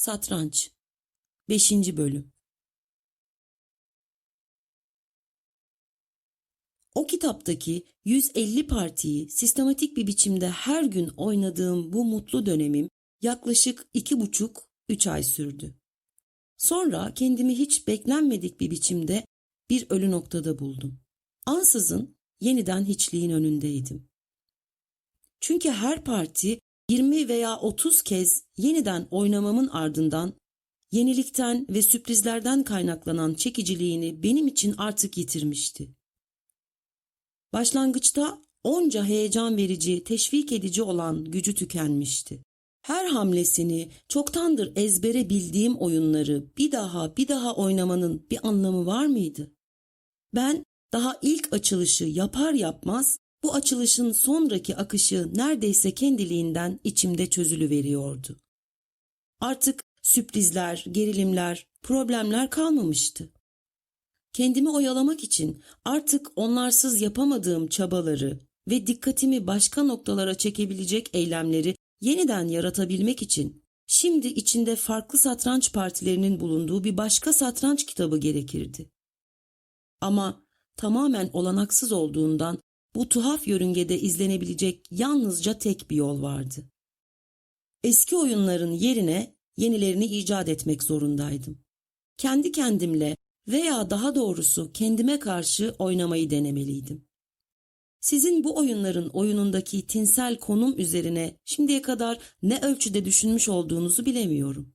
Satranç 5. Bölüm O kitaptaki 150 partiyi sistematik bir biçimde her gün oynadığım bu mutlu dönemim yaklaşık iki buçuk, üç ay sürdü. Sonra kendimi hiç beklenmedik bir biçimde bir ölü noktada buldum. Ansızın yeniden hiçliğin önündeydim. Çünkü her parti 20 veya 30 kez yeniden oynamamın ardından yenilikten ve sürprizlerden kaynaklanan çekiciliğini benim için artık yitirmişti. Başlangıçta onca heyecan verici, teşvik edici olan gücü tükenmişti. Her hamlesini, çoktandır ezbere bildiğim oyunları bir daha bir daha oynamanın bir anlamı var mıydı? Ben daha ilk açılışı yapar yapmaz bu açılışın sonraki akışı neredeyse kendiliğinden içimde çözülü veriyordu. Artık sürprizler, gerilimler, problemler kalmamıştı. Kendimi oyalamak için artık onlarsız yapamadığım çabaları ve dikkatimi başka noktalara çekebilecek eylemleri yeniden yaratabilmek için şimdi içinde farklı satranç partilerinin bulunduğu bir başka satranç kitabı gerekirdi. Ama tamamen olanaksız olduğundan bu tuhaf yörüngede izlenebilecek yalnızca tek bir yol vardı. Eski oyunların yerine yenilerini icat etmek zorundaydım. Kendi kendimle veya daha doğrusu kendime karşı oynamayı denemeliydim. Sizin bu oyunların oyunundaki tinsel konum üzerine şimdiye kadar ne ölçüde düşünmüş olduğunuzu bilemiyorum.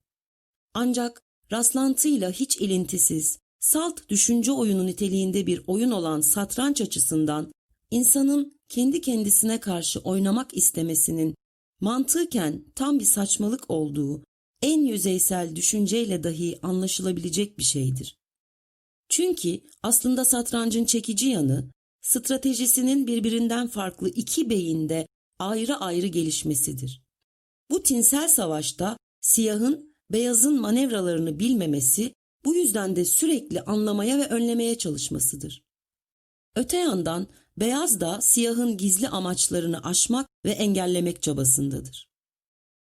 Ancak rastlantıyla hiç ilintisiz, salt düşünce oyunu niteliğinde bir oyun olan satranç açısından insanın kendi kendisine karşı oynamak istemesinin mantıken tam bir saçmalık olduğu en yüzeysel düşünceyle dahi anlaşılabilecek bir şeydir. Çünkü aslında satrancın çekici yanı stratejisinin birbirinden farklı iki beyinde ayrı ayrı gelişmesidir. Bu tinsel savaşta siyahın beyazın manevralarını bilmemesi bu yüzden de sürekli anlamaya ve önlemeye çalışmasıdır. Öte yandan beyaz da siyahın gizli amaçlarını aşmak ve engellemek çabasındadır.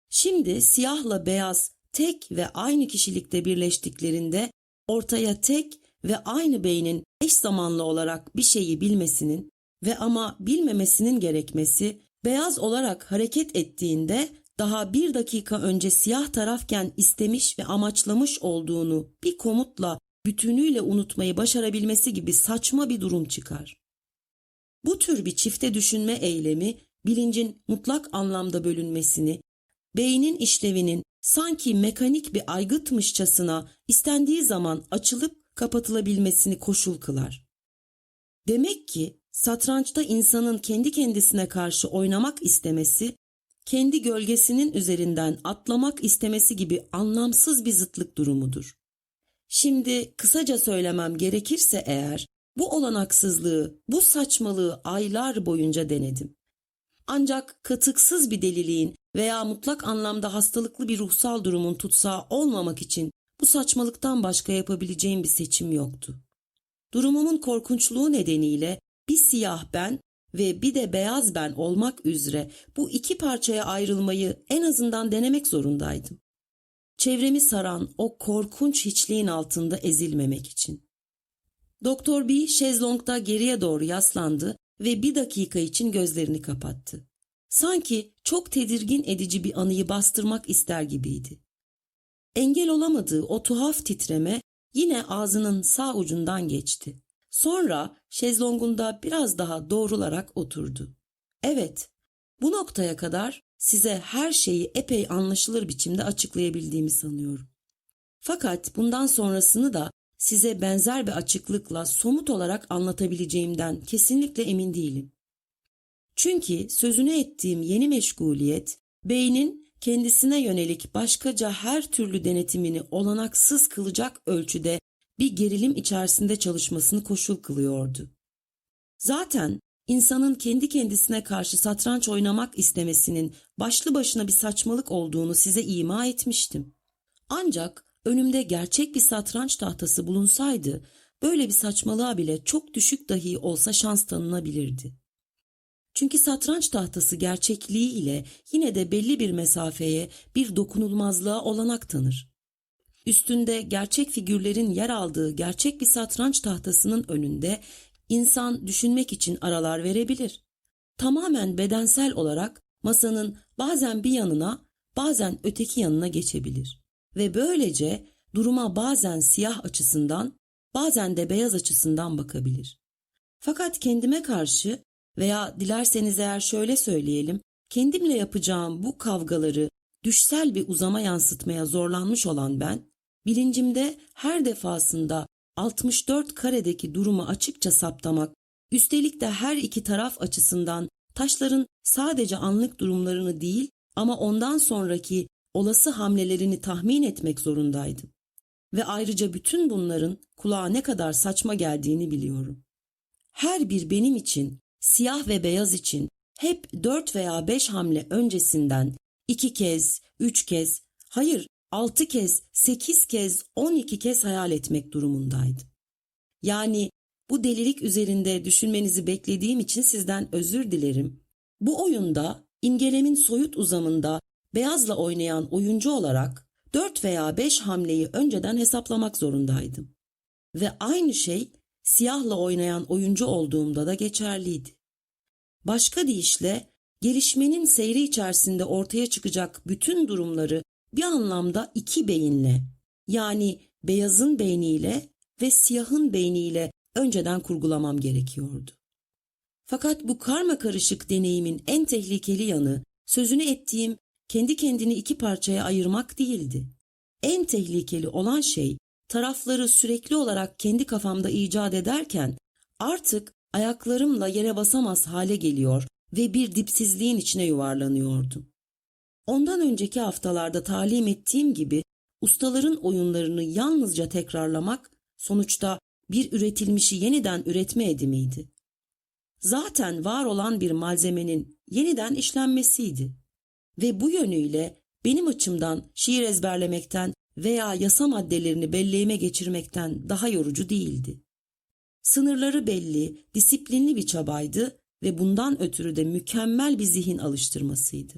Şimdi siyahla beyaz tek ve aynı kişilikte birleştiklerinde ortaya tek ve aynı beynin eş zamanlı olarak bir şeyi bilmesinin ve ama bilmemesinin gerekmesi beyaz olarak hareket ettiğinde daha bir dakika önce siyah tarafken istemiş ve amaçlamış olduğunu bir komutla bütünüyle unutmayı başarabilmesi gibi saçma bir durum çıkar. Bu tür bir çifte düşünme eylemi bilincin mutlak anlamda bölünmesini, beynin işlevinin sanki mekanik bir aygıtmışçasına istendiği zaman açılıp kapatılabilmesini koşul kılar. Demek ki satrançta insanın kendi kendisine karşı oynamak istemesi, kendi gölgesinin üzerinden atlamak istemesi gibi anlamsız bir zıtlık durumudur. Şimdi kısaca söylemem gerekirse eğer bu olanaksızlığı, bu saçmalığı aylar boyunca denedim. Ancak katıksız bir deliliğin veya mutlak anlamda hastalıklı bir ruhsal durumun tutsağı olmamak için bu saçmalıktan başka yapabileceğim bir seçim yoktu. Durumumun korkunçluğu nedeniyle bir siyah ben ve bir de beyaz ben olmak üzere bu iki parçaya ayrılmayı en azından denemek zorundaydım. Çevremi saran o korkunç hiçliğin altında ezilmemek için. Doktor B şezlongda geriye doğru yaslandı ve bir dakika için gözlerini kapattı. Sanki çok tedirgin edici bir anıyı bastırmak ister gibiydi. Engel olamadığı o tuhaf titreme yine ağzının sağ ucundan geçti. Sonra şezlongunda biraz daha doğrularak oturdu. Evet, bu noktaya kadar size her şeyi epey anlaşılır biçimde açıklayabildiğimi sanıyorum. Fakat bundan sonrasını da size benzer bir açıklıkla somut olarak anlatabileceğimden kesinlikle emin değilim. Çünkü sözünü ettiğim yeni meşguliyet, beynin kendisine yönelik başkaca her türlü denetimini olanaksız kılacak ölçüde bir gerilim içerisinde çalışmasını koşul kılıyordu. Zaten insanın kendi kendisine karşı satranç oynamak istemesinin başlı başına bir saçmalık olduğunu size ima etmiştim. Ancak önümde gerçek bir satranç tahtası bulunsaydı böyle bir saçmalığa bile çok düşük dahi olsa şans tanınabilirdi. Çünkü satranç tahtası gerçekliği ile yine de belli bir mesafeye, bir dokunulmazlığa olanak tanır. Üstünde gerçek figürlerin yer aldığı gerçek bir satranç tahtasının önünde insan düşünmek için aralar verebilir. Tamamen bedensel olarak masanın bazen bir yanına, bazen öteki yanına geçebilir ve böylece duruma bazen siyah açısından, bazen de beyaz açısından bakabilir. Fakat kendime karşı veya dilerseniz eğer şöyle söyleyelim, kendimle yapacağım bu kavgaları düşsel bir uzama yansıtmaya zorlanmış olan ben, bilincimde her defasında 64 karedeki durumu açıkça saptamak, üstelik de her iki taraf açısından taşların sadece anlık durumlarını değil ama ondan sonraki olası hamlelerini tahmin etmek zorundaydım. Ve ayrıca bütün bunların kulağa ne kadar saçma geldiğini biliyorum. Her bir benim için, siyah ve beyaz için hep dört veya beş hamle öncesinden iki kez, üç kez, hayır altı kez, sekiz kez, on iki kez hayal etmek durumundaydım. Yani bu delilik üzerinde düşünmenizi beklediğim için sizden özür dilerim. Bu oyunda imgelemin soyut uzamında beyazla oynayan oyuncu olarak 4 veya 5 hamleyi önceden hesaplamak zorundaydım. Ve aynı şey siyahla oynayan oyuncu olduğumda da geçerliydi. Başka deyişle gelişmenin seyri içerisinde ortaya çıkacak bütün durumları bir anlamda iki beyinle yani beyazın beyniyle ve siyahın beyniyle önceden kurgulamam gerekiyordu. Fakat bu karma karışık deneyimin en tehlikeli yanı sözünü ettiğim kendi kendini iki parçaya ayırmak değildi. En tehlikeli olan şey tarafları sürekli olarak kendi kafamda icat ederken artık ayaklarımla yere basamaz hale geliyor ve bir dipsizliğin içine yuvarlanıyordum. Ondan önceki haftalarda talim ettiğim gibi ustaların oyunlarını yalnızca tekrarlamak sonuçta bir üretilmişi yeniden üretme edimiydi. Zaten var olan bir malzemenin yeniden işlenmesiydi. Ve bu yönüyle benim açımdan şiir ezberlemekten veya yasa maddelerini belleğime geçirmekten daha yorucu değildi. Sınırları belli, disiplinli bir çabaydı ve bundan ötürü de mükemmel bir zihin alıştırmasıydı.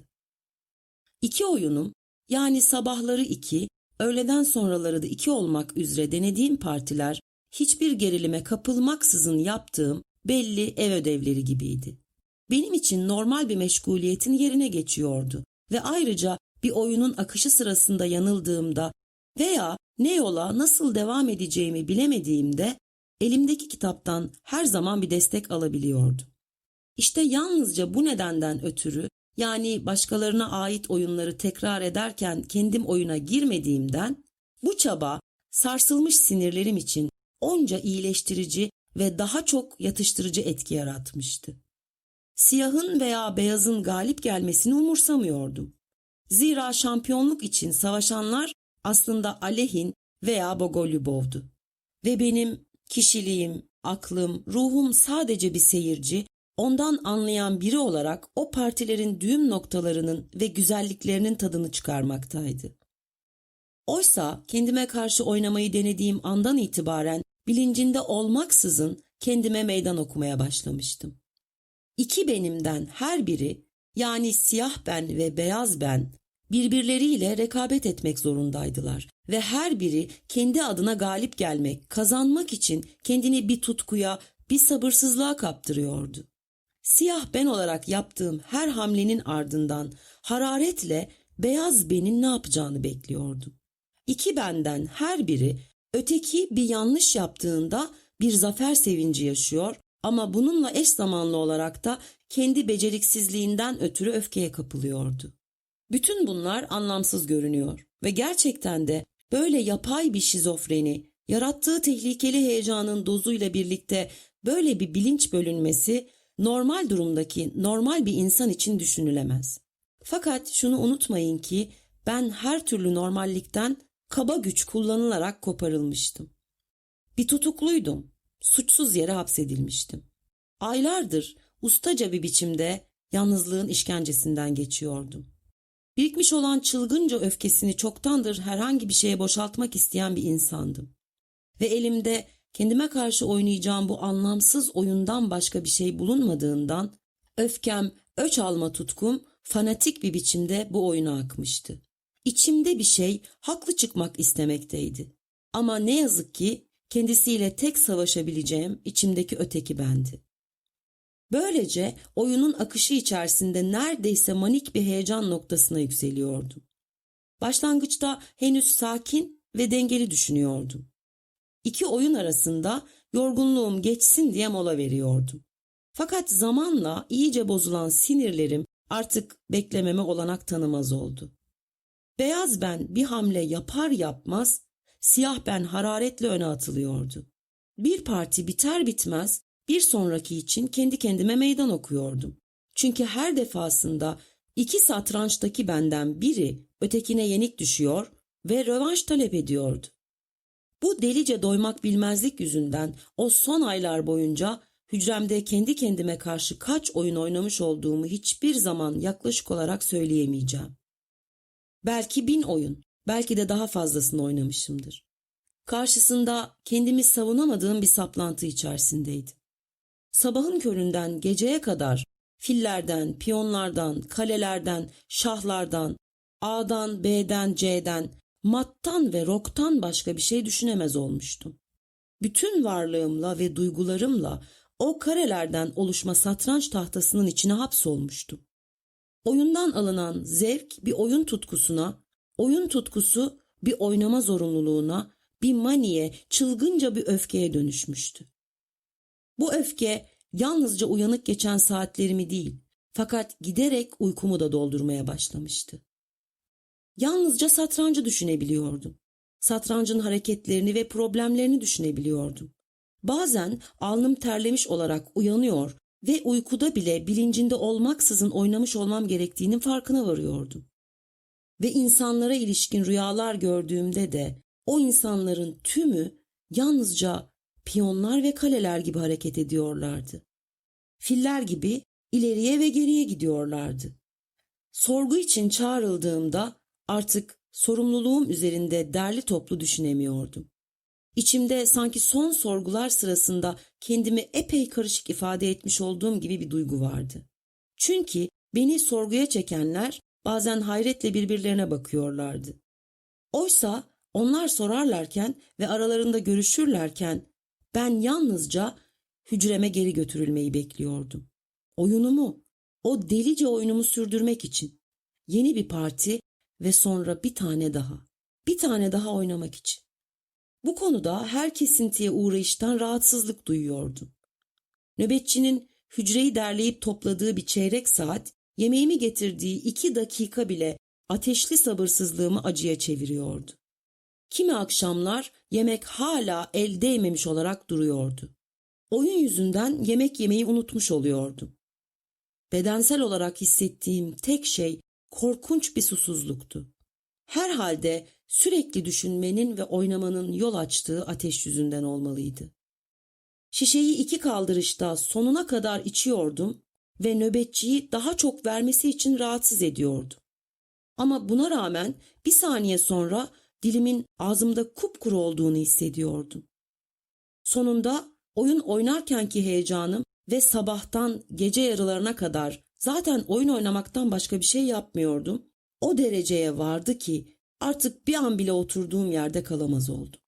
İki oyunum yani sabahları iki, öğleden sonraları da iki olmak üzere denediğim partiler hiçbir gerilime kapılmaksızın yaptığım belli ev ödevleri gibiydi. Benim için normal bir meşguliyetin yerine geçiyordu ve ayrıca bir oyunun akışı sırasında yanıldığımda veya ne yola nasıl devam edeceğimi bilemediğimde elimdeki kitaptan her zaman bir destek alabiliyordum. İşte yalnızca bu nedenden ötürü yani başkalarına ait oyunları tekrar ederken kendim oyuna girmediğimden bu çaba sarsılmış sinirlerim için onca iyileştirici ve daha çok yatıştırıcı etki yaratmıştı. Siyahın veya beyazın galip gelmesini umursamıyordum. Zira şampiyonluk için savaşanlar aslında Alehin veya Bogolyubov'du. Ve benim kişiliğim, aklım, ruhum sadece bir seyirci, ondan anlayan biri olarak o partilerin düğüm noktalarının ve güzelliklerinin tadını çıkarmaktaydı. Oysa kendime karşı oynamayı denediğim andan itibaren bilincinde olmaksızın kendime meydan okumaya başlamıştım. İki benimden her biri yani siyah ben ve beyaz ben birbirleriyle rekabet etmek zorundaydılar ve her biri kendi adına galip gelmek, kazanmak için kendini bir tutkuya, bir sabırsızlığa kaptırıyordu. Siyah ben olarak yaptığım her hamlenin ardından hararetle beyaz benin ne yapacağını bekliyordum. İki benden her biri öteki bir yanlış yaptığında bir zafer sevinci yaşıyor ama bununla eş zamanlı olarak da kendi beceriksizliğinden ötürü öfkeye kapılıyordu. Bütün bunlar anlamsız görünüyor ve gerçekten de böyle yapay bir şizofreni, yarattığı tehlikeli heyecanın dozuyla birlikte böyle bir bilinç bölünmesi normal durumdaki normal bir insan için düşünülemez. Fakat şunu unutmayın ki ben her türlü normallikten kaba güç kullanılarak koparılmıştım. Bir tutukluydum. Suçsuz yere hapsedilmiştim. Aylardır ustaca bir biçimde yalnızlığın işkencesinden geçiyordum. Birikmiş olan çılgınca öfkesini çoktandır herhangi bir şeye boşaltmak isteyen bir insandım. Ve elimde kendime karşı oynayacağım bu anlamsız oyundan başka bir şey bulunmadığından Öfkem, öç alma tutkum fanatik bir biçimde bu oyuna akmıştı. İçimde bir şey haklı çıkmak istemekteydi. Ama ne yazık ki kendisiyle tek savaşabileceğim içimdeki öteki bendi. Böylece oyunun akışı içerisinde neredeyse manik bir heyecan noktasına yükseliyordum. Başlangıçta henüz sakin ve dengeli düşünüyordum. İki oyun arasında yorgunluğum geçsin diye mola veriyordum. Fakat zamanla iyice bozulan sinirlerim artık beklememe olanak tanımaz oldu. Beyaz ben bir hamle yapar yapmaz siyah ben hararetle öne atılıyordu. Bir parti biter bitmez bir sonraki için kendi kendime meydan okuyordum. Çünkü her defasında iki satrançtaki benden biri ötekine yenik düşüyor ve rövanş talep ediyordu. Bu delice doymak bilmezlik yüzünden o son aylar boyunca hücremde kendi kendime karşı kaç oyun oynamış olduğumu hiçbir zaman yaklaşık olarak söyleyemeyeceğim. Belki bin oyun, belki de daha fazlasını oynamışımdır. Karşısında kendimi savunamadığım bir saplantı içerisindeydim. Sabahın köründen geceye kadar fillerden, piyonlardan, kalelerden, şahlardan, A'dan, B'den, C'den, mattan ve roktan başka bir şey düşünemez olmuştum. Bütün varlığımla ve duygularımla o karelerden oluşma satranç tahtasının içine hapsolmuştum. Oyundan alınan zevk bir oyun tutkusuna, oyun tutkusu bir oynama zorunluluğuna, bir maniye, çılgınca bir öfkeye dönüşmüştü. Bu öfke yalnızca uyanık geçen saatlerimi değil, fakat giderek uykumu da doldurmaya başlamıştı. Yalnızca satrancı düşünebiliyordum. Satrancın hareketlerini ve problemlerini düşünebiliyordum. Bazen alnım terlemiş olarak uyanıyor ve uykuda bile bilincinde olmaksızın oynamış olmam gerektiğinin farkına varıyordum. Ve insanlara ilişkin rüyalar gördüğümde de o insanların tümü yalnızca piyonlar ve kaleler gibi hareket ediyorlardı. Filler gibi ileriye ve geriye gidiyorlardı. Sorgu için çağrıldığımda artık sorumluluğum üzerinde derli toplu düşünemiyordum. İçimde sanki son sorgular sırasında kendimi epey karışık ifade etmiş olduğum gibi bir duygu vardı. Çünkü beni sorguya çekenler bazen hayretle birbirlerine bakıyorlardı. Oysa onlar sorarlarken ve aralarında görüşürlerken ben yalnızca hücreme geri götürülmeyi bekliyordum. Oyunumu, o delice oyunumu sürdürmek için. Yeni bir parti ve sonra bir tane daha. Bir tane daha oynamak için. Bu konuda her kesintiye uğrayıştan rahatsızlık duyuyordum. Nöbetçinin hücreyi derleyip topladığı bir çeyrek saat, yemeğimi getirdiği iki dakika bile ateşli sabırsızlığımı acıya çeviriyordu. Kimi akşamlar yemek hala el değmemiş olarak duruyordu. Oyun yüzünden yemek yemeyi unutmuş oluyordum. Bedensel olarak hissettiğim tek şey korkunç bir susuzluktu. Herhalde sürekli düşünmenin ve oynamanın yol açtığı ateş yüzünden olmalıydı. Şişeyi iki kaldırışta sonuna kadar içiyordum ve nöbetçiyi daha çok vermesi için rahatsız ediyordum. Ama buna rağmen bir saniye sonra dilimin ağzımda kupkuru olduğunu hissediyordum. Sonunda oyun oynarkenki heyecanım ve sabahtan gece yarılarına kadar zaten oyun oynamaktan başka bir şey yapmıyordum. O dereceye vardı ki artık bir an bile oturduğum yerde kalamaz oldum.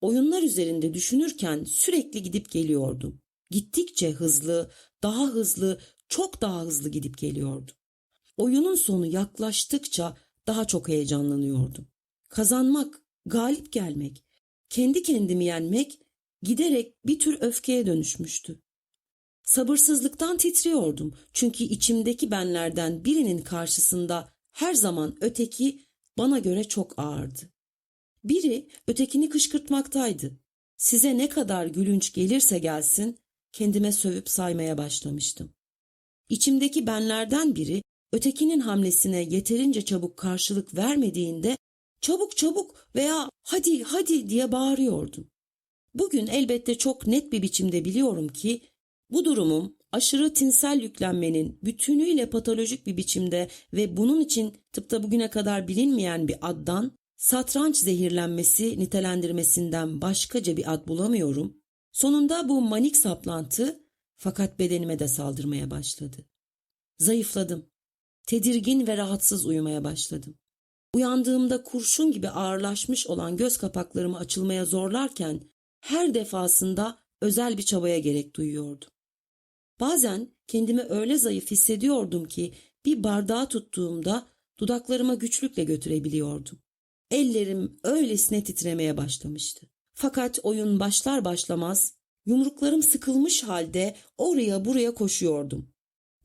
Oyunlar üzerinde düşünürken sürekli gidip geliyordum. Gittikçe hızlı, daha hızlı, çok daha hızlı gidip geliyordum. Oyunun sonu yaklaştıkça daha çok heyecanlanıyordum. Kazanmak, galip gelmek, kendi kendimi yenmek giderek bir tür öfkeye dönüşmüştü. Sabırsızlıktan titriyordum çünkü içimdeki benlerden birinin karşısında her zaman öteki bana göre çok ağırdı. Biri ötekini kışkırtmaktaydı. Size ne kadar gülünç gelirse gelsin kendime sövüp saymaya başlamıştım. İçimdeki benlerden biri ötekinin hamlesine yeterince çabuk karşılık vermediğinde çabuk çabuk veya hadi hadi diye bağırıyordum. Bugün elbette çok net bir biçimde biliyorum ki bu durumum aşırı tinsel yüklenmenin bütünüyle patolojik bir biçimde ve bunun için tıpta bugüne kadar bilinmeyen bir addan satranç zehirlenmesi nitelendirmesinden başkaca bir ad bulamıyorum. Sonunda bu manik saplantı Fakat bedenime de saldırmaya başladı. Zayıfladım. Tedirgin ve rahatsız uyumaya başladım. Uyandığımda kurşun gibi ağırlaşmış olan göz kapaklarımı açılmaya zorlarken her defasında özel bir çabaya gerek duyuyordum. Bazen kendimi öyle zayıf hissediyordum ki bir bardağı tuttuğumda dudaklarıma güçlükle götürebiliyordum. Ellerim öylesine titremeye başlamıştı. Fakat oyun başlar başlamaz yumruklarım sıkılmış halde oraya buraya koşuyordum.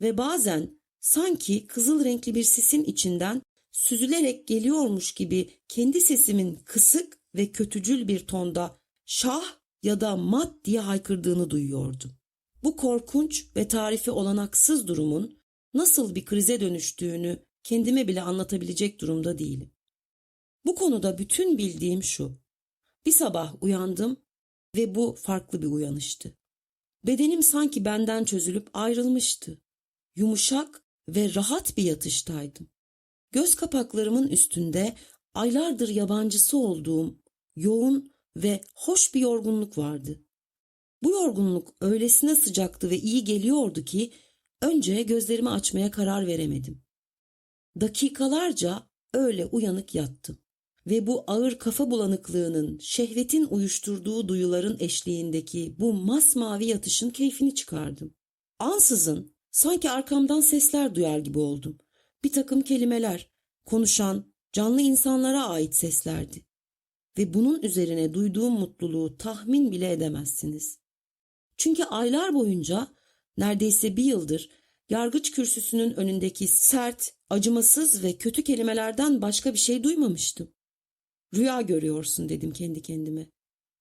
Ve bazen sanki kızıl renkli bir sisin içinden süzülerek geliyormuş gibi kendi sesimin kısık ve kötücül bir tonda şah ya da mat diye haykırdığını duyuyordum. Bu korkunç ve tarifi olanaksız durumun nasıl bir krize dönüştüğünü kendime bile anlatabilecek durumda değilim. Bu konuda bütün bildiğim şu. Bir sabah uyandım ve bu farklı bir uyanıştı. Bedenim sanki benden çözülüp ayrılmıştı. Yumuşak ve rahat bir yatıştaydım. Göz kapaklarımın üstünde aylardır yabancısı olduğum yoğun ve hoş bir yorgunluk vardı. Bu yorgunluk öylesine sıcaktı ve iyi geliyordu ki önce gözlerimi açmaya karar veremedim. Dakikalarca öyle uyanık yattım ve bu ağır kafa bulanıklığının, şehvetin uyuşturduğu duyuların eşliğindeki bu masmavi yatışın keyfini çıkardım. Ansızın sanki arkamdan sesler duyar gibi oldum. Bir takım kelimeler, konuşan, canlı insanlara ait seslerdi. Ve bunun üzerine duyduğum mutluluğu tahmin bile edemezsiniz. Çünkü aylar boyunca, neredeyse bir yıldır yargıç kürsüsünün önündeki sert, acımasız ve kötü kelimelerden başka bir şey duymamıştım. Rüya görüyorsun dedim kendi kendime.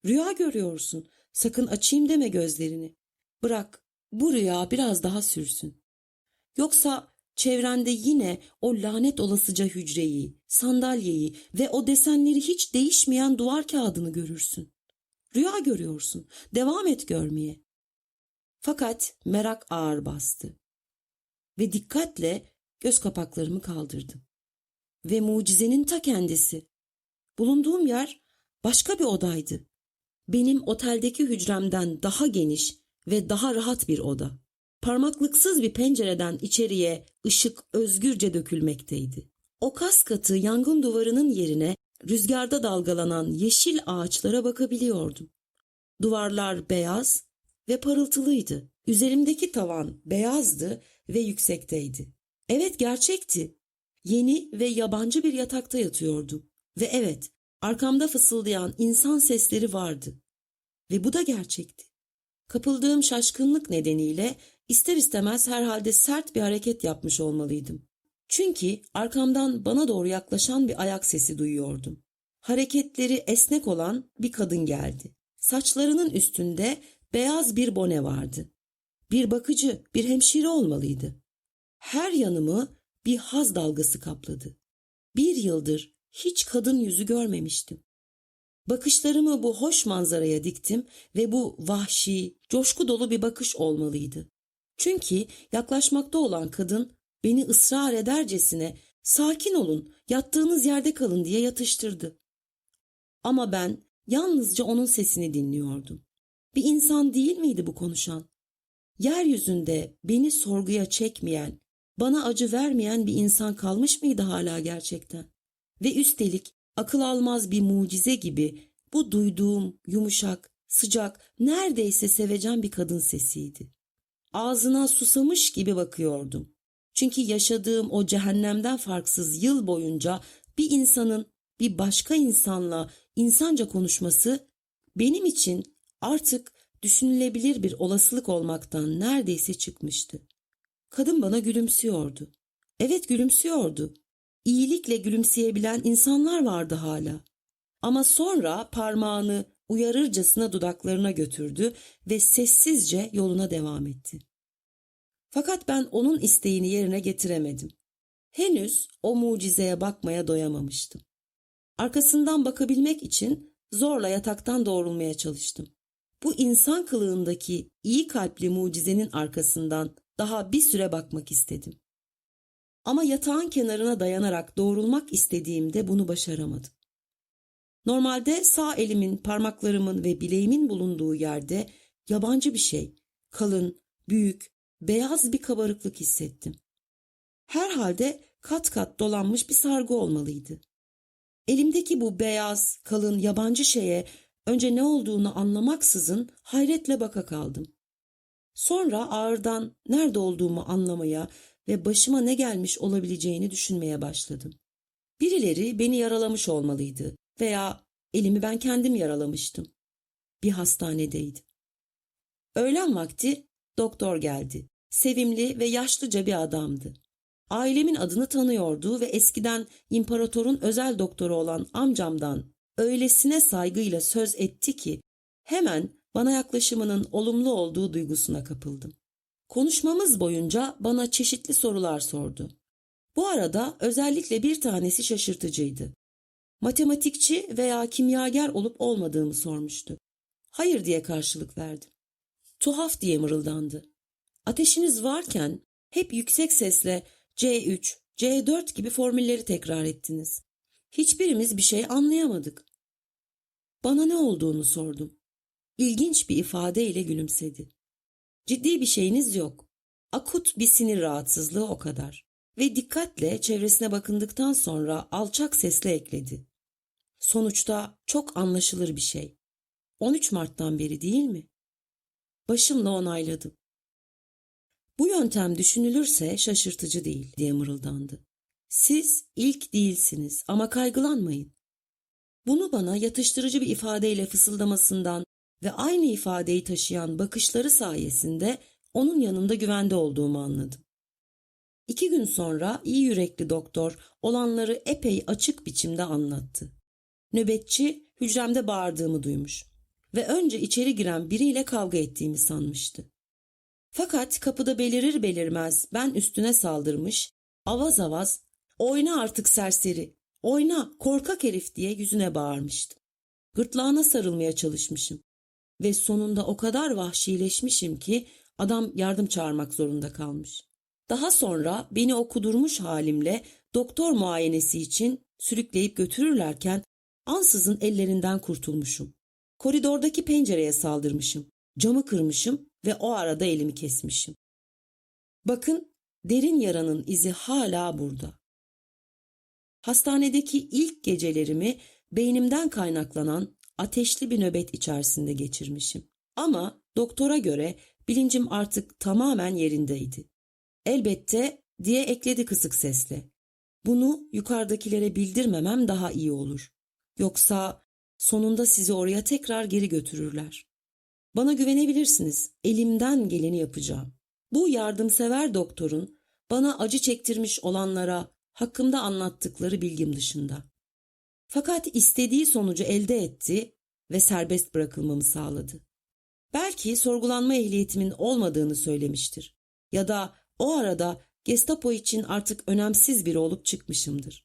Rüya görüyorsun. Sakın açayım deme gözlerini. Bırak bu rüya biraz daha sürsün. Yoksa çevrende yine o lanet olasıca hücreyi, sandalyeyi ve o desenleri hiç değişmeyen duvar kağıdını görürsün. Rüya görüyorsun. Devam et görmeye. Fakat merak ağır bastı. Ve dikkatle göz kapaklarımı kaldırdım. Ve mucizenin ta kendisi. Bulunduğum yer başka bir odaydı. Benim oteldeki hücremden daha geniş ve daha rahat bir oda. Parmaklıksız bir pencereden içeriye ışık özgürce dökülmekteydi. O kas katı yangın duvarının yerine rüzgarda dalgalanan yeşil ağaçlara bakabiliyordum. Duvarlar beyaz ve parıltılıydı. Üzerimdeki tavan beyazdı ve yüksekteydi. Evet gerçekti. Yeni ve yabancı bir yatakta yatıyordum. Ve evet, arkamda fısıldayan insan sesleri vardı. Ve bu da gerçekti. Kapıldığım şaşkınlık nedeniyle ister istemez herhalde sert bir hareket yapmış olmalıydım. Çünkü arkamdan bana doğru yaklaşan bir ayak sesi duyuyordum. Hareketleri esnek olan bir kadın geldi. Saçlarının üstünde beyaz bir bone vardı. Bir bakıcı, bir hemşire olmalıydı. Her yanımı bir haz dalgası kapladı. Bir yıldır hiç kadın yüzü görmemiştim. Bakışlarımı bu hoş manzaraya diktim ve bu vahşi, coşku dolu bir bakış olmalıydı. Çünkü yaklaşmakta olan kadın beni ısrar edercesine sakin olun, yattığınız yerde kalın diye yatıştırdı. Ama ben yalnızca onun sesini dinliyordum. Bir insan değil miydi bu konuşan? Yeryüzünde beni sorguya çekmeyen, bana acı vermeyen bir insan kalmış mıydı hala gerçekten? Ve üstelik akıl almaz bir mucize gibi bu duyduğum yumuşak, sıcak, neredeyse sevecen bir kadın sesiydi. Ağzına susamış gibi bakıyordum. Çünkü yaşadığım o cehennemden farksız yıl boyunca bir insanın bir başka insanla insanca konuşması benim için artık düşünülebilir bir olasılık olmaktan neredeyse çıkmıştı. Kadın bana gülümsüyordu. Evet gülümsüyordu iyilikle gülümseyebilen insanlar vardı hala. Ama sonra parmağını uyarırcasına dudaklarına götürdü ve sessizce yoluna devam etti. Fakat ben onun isteğini yerine getiremedim. Henüz o mucizeye bakmaya doyamamıştım. Arkasından bakabilmek için zorla yataktan doğrulmaya çalıştım. Bu insan kılığındaki iyi kalpli mucizenin arkasından daha bir süre bakmak istedim. Ama yatağın kenarına dayanarak doğrulmak istediğimde bunu başaramadım. Normalde sağ elimin, parmaklarımın ve bileğimin bulunduğu yerde yabancı bir şey, kalın, büyük, beyaz bir kabarıklık hissettim. Herhalde kat kat dolanmış bir sargı olmalıydı. Elimdeki bu beyaz, kalın, yabancı şeye önce ne olduğunu anlamaksızın hayretle baka kaldım. Sonra ağırdan nerede olduğumu anlamaya ve başıma ne gelmiş olabileceğini düşünmeye başladım. Birileri beni yaralamış olmalıydı veya elimi ben kendim yaralamıştım. Bir hastanedeydim. Öğlen vakti doktor geldi. Sevimli ve yaşlıca bir adamdı. Ailemin adını tanıyordu ve eskiden imparatorun özel doktoru olan amcamdan öylesine saygıyla söz etti ki hemen bana yaklaşımının olumlu olduğu duygusuna kapıldım. Konuşmamız boyunca bana çeşitli sorular sordu. Bu arada özellikle bir tanesi şaşırtıcıydı. Matematikçi veya kimyager olup olmadığımı sormuştu. Hayır diye karşılık verdim. Tuhaf diye mırıldandı. Ateşiniz varken hep yüksek sesle C3, C4 gibi formülleri tekrar ettiniz. Hiçbirimiz bir şey anlayamadık. Bana ne olduğunu sordum. İlginç bir ifadeyle gülümsedi. Ciddi bir şeyiniz yok. Akut bir sinir rahatsızlığı o kadar. Ve dikkatle çevresine bakındıktan sonra alçak sesle ekledi. Sonuçta çok anlaşılır bir şey. 13 Mart'tan beri değil mi? Başımla onayladım. Bu yöntem düşünülürse şaşırtıcı değil diye mırıldandı. Siz ilk değilsiniz ama kaygılanmayın. Bunu bana yatıştırıcı bir ifadeyle fısıldamasından ve aynı ifadeyi taşıyan bakışları sayesinde onun yanında güvende olduğumu anladım. İki gün sonra iyi yürekli doktor olanları epey açık biçimde anlattı. Nöbetçi hücremde bağırdığımı duymuş ve önce içeri giren biriyle kavga ettiğimi sanmıştı. Fakat kapıda belirir belirmez ben üstüne saldırmış, avaz avaz oyna artık serseri, oyna korkak herif diye yüzüne bağırmıştım. Gırtlağına sarılmaya çalışmışım ve sonunda o kadar vahşileşmişim ki adam yardım çağırmak zorunda kalmış. Daha sonra beni okudurmuş halimle doktor muayenesi için sürükleyip götürürlerken ansızın ellerinden kurtulmuşum. Koridordaki pencereye saldırmışım. Camı kırmışım ve o arada elimi kesmişim. Bakın derin yaranın izi hala burada. Hastanedeki ilk gecelerimi beynimden kaynaklanan ateşli bir nöbet içerisinde geçirmişim. Ama doktora göre bilincim artık tamamen yerindeydi. Elbette diye ekledi kısık sesle. Bunu yukarıdakilere bildirmemem daha iyi olur. Yoksa sonunda sizi oraya tekrar geri götürürler. Bana güvenebilirsiniz. Elimden geleni yapacağım. Bu yardımsever doktorun bana acı çektirmiş olanlara hakkımda anlattıkları bilgim dışında. Fakat istediği sonucu elde etti ve serbest bırakılmamı sağladı. Belki sorgulanma ehliyetimin olmadığını söylemiştir. Ya da o arada Gestapo için artık önemsiz biri olup çıkmışımdır.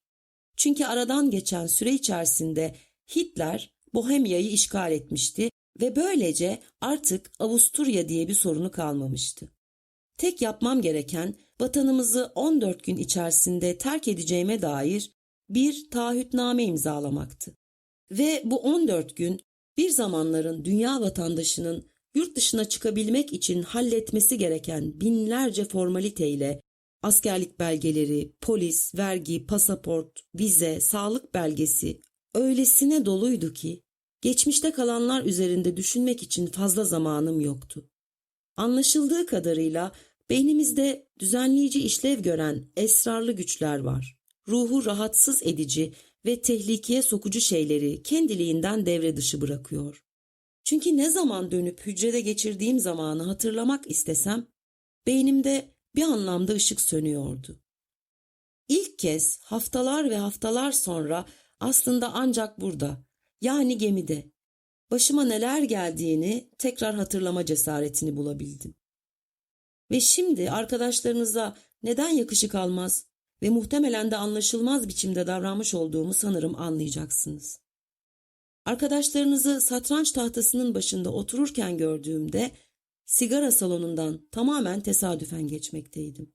Çünkü aradan geçen süre içerisinde Hitler Bohemya'yı işgal etmişti ve böylece artık Avusturya diye bir sorunu kalmamıştı. Tek yapmam gereken vatanımızı 14 gün içerisinde terk edeceğime dair bir taahhütname imzalamaktı. Ve bu 14 gün bir zamanların dünya vatandaşının yurt dışına çıkabilmek için halletmesi gereken binlerce formaliteyle askerlik belgeleri, polis, vergi, pasaport, vize, sağlık belgesi öylesine doluydu ki geçmişte kalanlar üzerinde düşünmek için fazla zamanım yoktu. Anlaşıldığı kadarıyla beynimizde düzenleyici işlev gören esrarlı güçler var. Ruhu rahatsız edici ve tehlikeye sokucu şeyleri kendiliğinden devre dışı bırakıyor. Çünkü ne zaman dönüp hücrede geçirdiğim zamanı hatırlamak istesem, beynimde bir anlamda ışık sönüyordu. İlk kez haftalar ve haftalar sonra aslında ancak burada, yani gemide, başıma neler geldiğini tekrar hatırlama cesaretini bulabildim. Ve şimdi arkadaşlarınıza neden yakışık almaz ve muhtemelen de anlaşılmaz biçimde davranmış olduğumu sanırım anlayacaksınız. Arkadaşlarınızı satranç tahtasının başında otururken gördüğümde sigara salonundan tamamen tesadüfen geçmekteydim.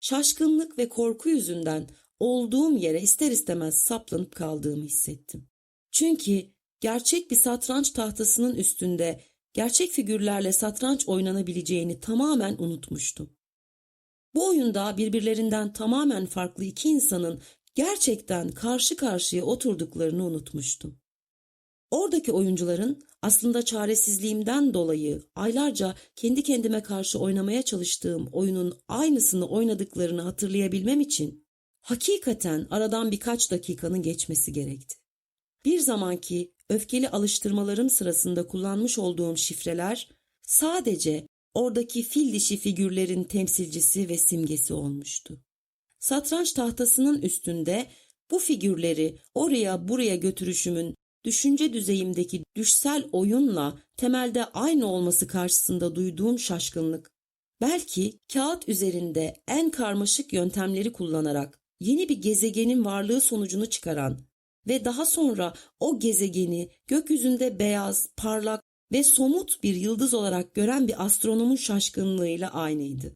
Şaşkınlık ve korku yüzünden olduğum yere ister istemez saplanıp kaldığımı hissettim. Çünkü gerçek bir satranç tahtasının üstünde gerçek figürlerle satranç oynanabileceğini tamamen unutmuştum. Bu oyunda birbirlerinden tamamen farklı iki insanın gerçekten karşı karşıya oturduklarını unutmuştum. Oradaki oyuncuların aslında çaresizliğimden dolayı aylarca kendi kendime karşı oynamaya çalıştığım oyunun aynısını oynadıklarını hatırlayabilmem için hakikaten aradan birkaç dakikanın geçmesi gerekti. Bir zamanki öfkeli alıştırmalarım sırasında kullanmış olduğum şifreler sadece oradaki fil dişi figürlerin temsilcisi ve simgesi olmuştu. Satranç tahtasının üstünde bu figürleri oraya buraya götürüşümün düşünce düzeyimdeki düşsel oyunla temelde aynı olması karşısında duyduğum şaşkınlık, belki kağıt üzerinde en karmaşık yöntemleri kullanarak yeni bir gezegenin varlığı sonucunu çıkaran ve daha sonra o gezegeni gökyüzünde beyaz, parlak ve somut bir yıldız olarak gören bir astronomun şaşkınlığıyla aynıydı.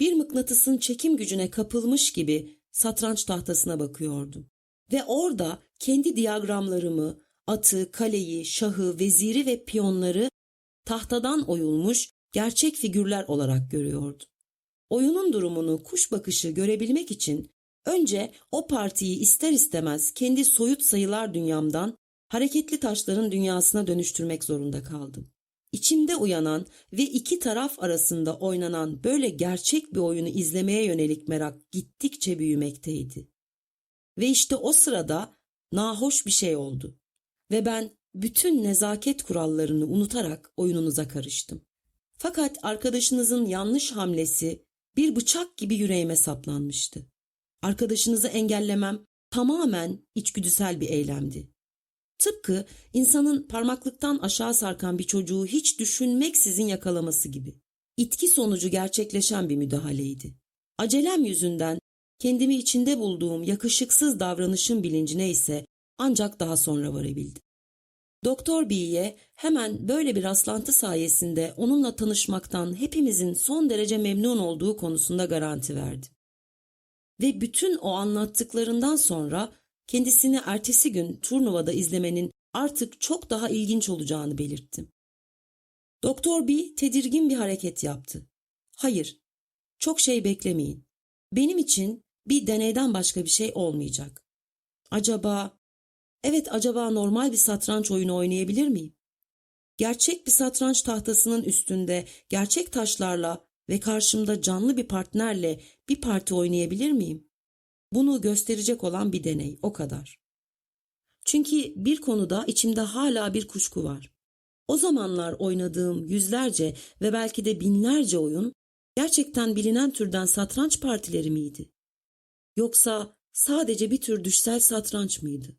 Bir mıknatısın çekim gücüne kapılmış gibi satranç tahtasına bakıyordum. Ve orada kendi diyagramlarımı, atı, kaleyi, şahı, veziri ve piyonları tahtadan oyulmuş gerçek figürler olarak görüyordum. Oyunun durumunu kuş bakışı görebilmek için önce o partiyi ister istemez kendi soyut sayılar dünyamdan hareketli taşların dünyasına dönüştürmek zorunda kaldım. İçimde uyanan ve iki taraf arasında oynanan böyle gerçek bir oyunu izlemeye yönelik merak gittikçe büyümekteydi. Ve işte o sırada nahoş bir şey oldu ve ben bütün nezaket kurallarını unutarak oyununuza karıştım. Fakat arkadaşınızın yanlış hamlesi bir bıçak gibi yüreğime saplanmıştı. Arkadaşınızı engellemem tamamen içgüdüsel bir eylemdi. Tıpkı insanın parmaklıktan aşağı sarkan bir çocuğu hiç düşünmeksizin yakalaması gibi. İtki sonucu gerçekleşen bir müdahaleydi. Acelem yüzünden kendimi içinde bulduğum yakışıksız davranışın bilincine ise ancak daha sonra varabildim. Doktor B'ye hemen böyle bir rastlantı sayesinde onunla tanışmaktan hepimizin son derece memnun olduğu konusunda garanti verdi. Ve bütün o anlattıklarından sonra kendisini ertesi gün turnuvada izlemenin artık çok daha ilginç olacağını belirttim. Doktor B tedirgin bir hareket yaptı. Hayır, çok şey beklemeyin. Benim için bir deneyden başka bir şey olmayacak. Acaba, evet acaba normal bir satranç oyunu oynayabilir miyim? Gerçek bir satranç tahtasının üstünde gerçek taşlarla ve karşımda canlı bir partnerle bir parti oynayabilir miyim? Bunu gösterecek olan bir deney, o kadar. Çünkü bir konuda içimde hala bir kuşku var. O zamanlar oynadığım yüzlerce ve belki de binlerce oyun gerçekten bilinen türden satranç partileri miydi? Yoksa sadece bir tür düşsel satranç mıydı?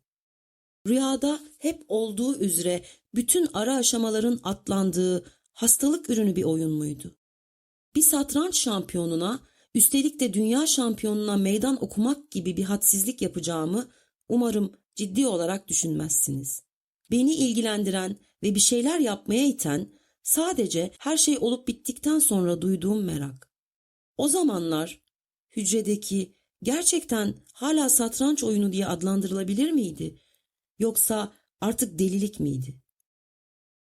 Rüyada hep olduğu üzere bütün ara aşamaların atlandığı hastalık ürünü bir oyun muydu? Bir satranç şampiyonuna üstelik de dünya şampiyonuna meydan okumak gibi bir hadsizlik yapacağımı umarım ciddi olarak düşünmezsiniz. Beni ilgilendiren ve bir şeyler yapmaya iten sadece her şey olup bittikten sonra duyduğum merak. O zamanlar hücredeki gerçekten hala satranç oyunu diye adlandırılabilir miydi? Yoksa artık delilik miydi?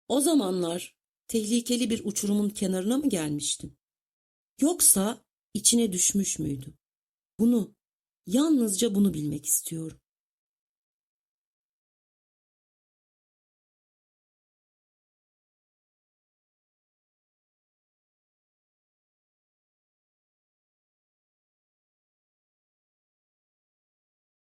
O zamanlar tehlikeli bir uçurumun kenarına mı gelmiştim? Yoksa içine düşmüş müydüm? Bunu, yalnızca bunu bilmek istiyorum.